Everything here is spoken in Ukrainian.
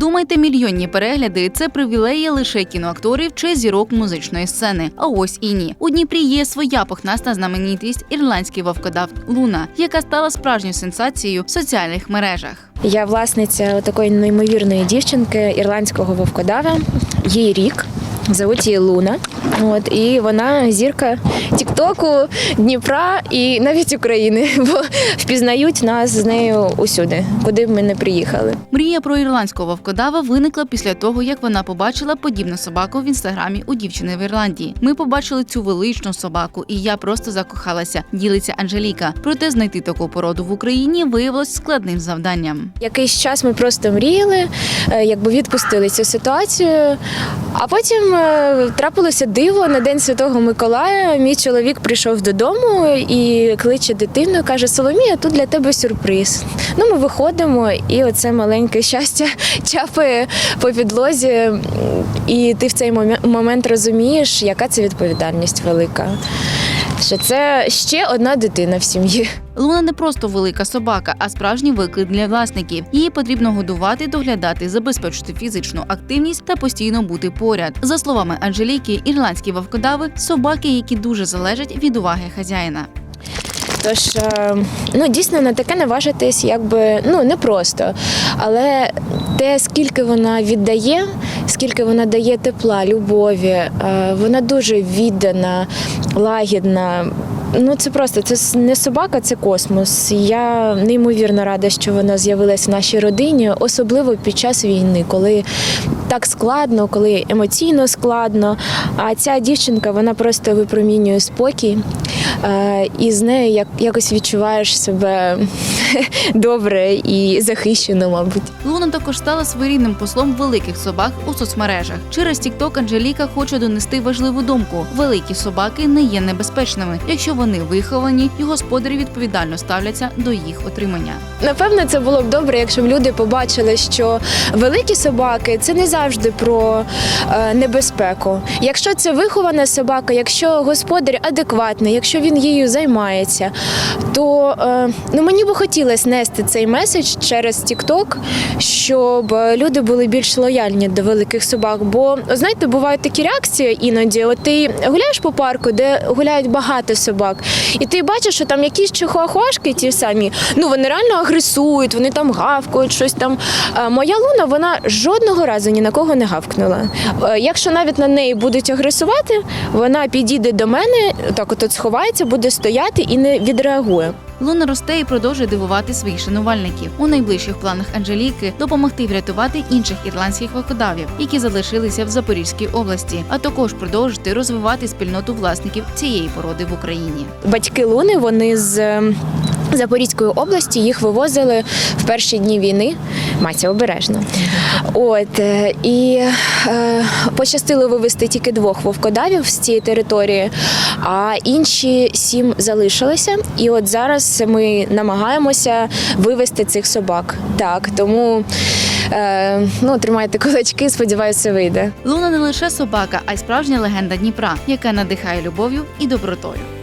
Думайте, мільйонні перегляди це привілеї лише кіноакторів чи зірок музичної сцени. А ось і ні. У Дніпрі є своя похнаста знаменитість ірландський вовкодав Луна, яка стала справжньою сенсацією в соціальних мережах. Я власниця такої неймовірної дівчинки ірландського вовкодава. Їй рік. Зовуть її Луна. От і вона зірка Тіктоку, Дніпра і навіть України, бо впізнають нас з нею усюди, куди б ми не приїхали. Мрія про ірландського вовкодава виникла після того, як вона побачила подібну собаку в інстаграмі у дівчини в Ірландії. Ми побачили цю величну собаку, і я просто закохалася. Ділиться Анжеліка. Проте знайти таку породу в Україні виявилось складним завданням. Якийсь час ми просто мріяли, е, якби відпустили цю ситуацію. А потім е, трапилося диво на День Святого Миколая. Мій чоловік прийшов додому і кличе дитину, каже: Соломія, тут для тебе сюрприз. Ну, ми виходимо, і оце маленьке щастя чапає по підлозі. І ти в цей момент розумієш, яка це відповідальність велика. Що це ще одна дитина в сім'ї. Луна не просто велика собака, а справжній виклик для власників. Її потрібно годувати, доглядати, забезпечити фізичну активність та постійно бути поряд. За словами Анжеліки, ірландські вовкодави собаки, які дуже залежать від уваги хазяїна. Тож е, ну дійсно на таке наважитись, якби ну непросто. Але те, скільки вона віддає, скільки вона дає тепла, любові, е, вона дуже віддана, лагідна. Ну, це просто це не собака, це космос. Я неймовірно рада, що вона з'явилась в нашій родині, особливо під час війни, коли так складно, коли емоційно складно. А ця дівчинка вона просто випромінює спокій, і з нею як, якось відчуваєш себе добре і захищено, мабуть. Луна також стала своєрідним послом великих собак у соцмережах. Через TikTok Анжеліка хоче донести важливу думку: великі собаки не є небезпечними, якщо вони виховані, і господарі відповідально ставляться до їх отримання. Напевно, це було б добре, якщо б люди побачили, що великі собаки це не завжди про е, небезпеку. Якщо це вихована собака, якщо господар адекватний, якщо він її займається, то е, ну мені би хотілося нести цей меседж через TikTok, щоб е, люди були більш лояльні до великих собак. Бо знаєте, бувають такі реакції іноді. От ти гуляєш по парку, де гуляють багато собак, і ти бачиш, що там якісь чихуахуашки ті самі, ну вони реально агресують, вони там гавкають, щось там. Моя луна вона жодного разу ні на кого не гавкнула. Е, Якщо навіть на неї будуть агресувати, вона підійде до мене, так от сховається, буде стояти і не відреагує. Луна росте і продовжує дивувати своїх шанувальників. У найближчих планах Анжеліки допомогти врятувати інших ірландських вовкодавів, які залишилися в Запорізькій області, а також продовжити розвивати спільноту власників цієї породи в Україні. Батьки Луни вони з е, Запорізької області їх вивозили в перші дні війни. Маця обережно. От е, і е, пощастило вивезти тільки двох вовкодавів з цієї території, а інші сім залишилися. І от зараз ми намагаємося вивезти цих собак. Так, тому е, ну, тримайте кулачки, сподіваюся, вийде. Луна не лише собака, а й справжня легенда Дніпра, яка надихає любов'ю і добротою.